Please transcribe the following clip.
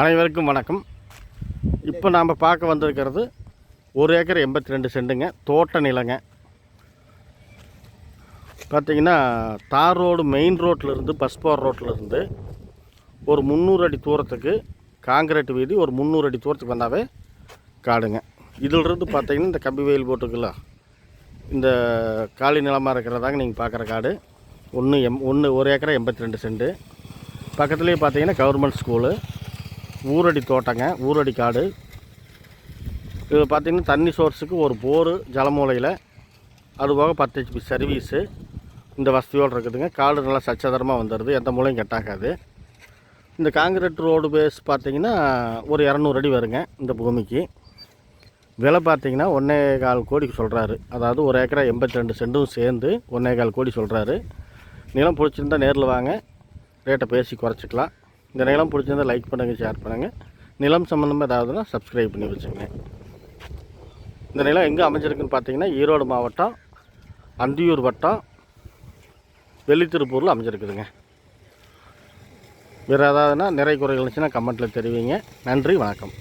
அனைவருக்கும் வணக்கம். இப்போ நாம் பார்க்க வந்திருக்கிறது ஒரு ஏக்கர் எண்பத்தி ரெண்டு செண்டுங்க தோட்ட நிலங்க. பார்த்தீங்கன்னா தார் ரோடு மெயின் ரோட்டிலிருந்து பஸ் போகிற ரோட்டிலிருந்து ஒரு முந்நூறு அடி தூரத்துக்கு காங்கிரீட் வீதி ஒரு முந்நூறு அடி தூரத்துக்கு வந்தாவே காடுங்க. இதிலிருந்து பார்த்தீங்கன்னா இந்த கம்பி வெயில் போட்டுக்கலாம் இந்த காலி நிலமாக இருக்கிறதாங்க நீங்கள் பார்க்குற காடு. ஒன்று எம் ஒன்று ஒரு ஏக்கரை எண்பத்தி ரெண்டு செண்டு. பக்கத்துலேயே பார்த்தீங்கன்னா கவர்மெண்ட் ஸ்கூலு ஊரடி தோட்டங்க ஊரடி காடு. இது பார்த்திங்கன்னா தண்ணி சோர்ஸுக்கு ஒரு போரு ஜலமூலையில். அதுபோக பத்து ஹெச்பி சர்வீஸு இந்த வசதியோடு இருக்குதுங்க. காடு நல்லா சச்சதரமாக வந்துடுது எந்த மூலையும் கட்டாகாது. இந்த காங்கிரீட் ரோடு பேஸ் பார்த்தீங்கன்னா ஒரு இரநூறு அடி வருங்க இந்த பூமிக்கு. விலை பார்த்திங்கன்னா ஒன்றே கால் கோடிக்கு சொல்கிறாரு அதாவது ஒரு ஏக்கரா எண்பத்தி ரெண்டு சென்டும் சேர்ந்து ஒன்றே கால் கோடி சொல்கிறாரு நிலம் பிடிச்சிருந்தா நேரில் வாங்க ரேட்டை பேசி குறைச்சிக்கலாம். இந்த நிலம் பிடிச்சிருந்தா லைக் பண்ணுங்கள் ஷேர் பண்ணுங்கள் நிலம் சம்மந்தமாக ஏதாவதுன்னா சப்ஸ்கிரைப் பண்ணி வச்சுக்கங்க. இந்த நிலம் எங்கே அமைஞ்சிருக்குன்னு பார்த்தீங்கன்னா ஈரோடு மாவட்டம் அந்தியூர் வட்டம் வெள்ளித்திருப்பூரில் அமைஞ்சிருக்குதுங்க. வேறு ஏதாவதுன்னா நிறை குறைகள் இருந்துச்சுன்னா கமெண்ட்டில் தெரிவிங்க. நன்றி வணக்கம்.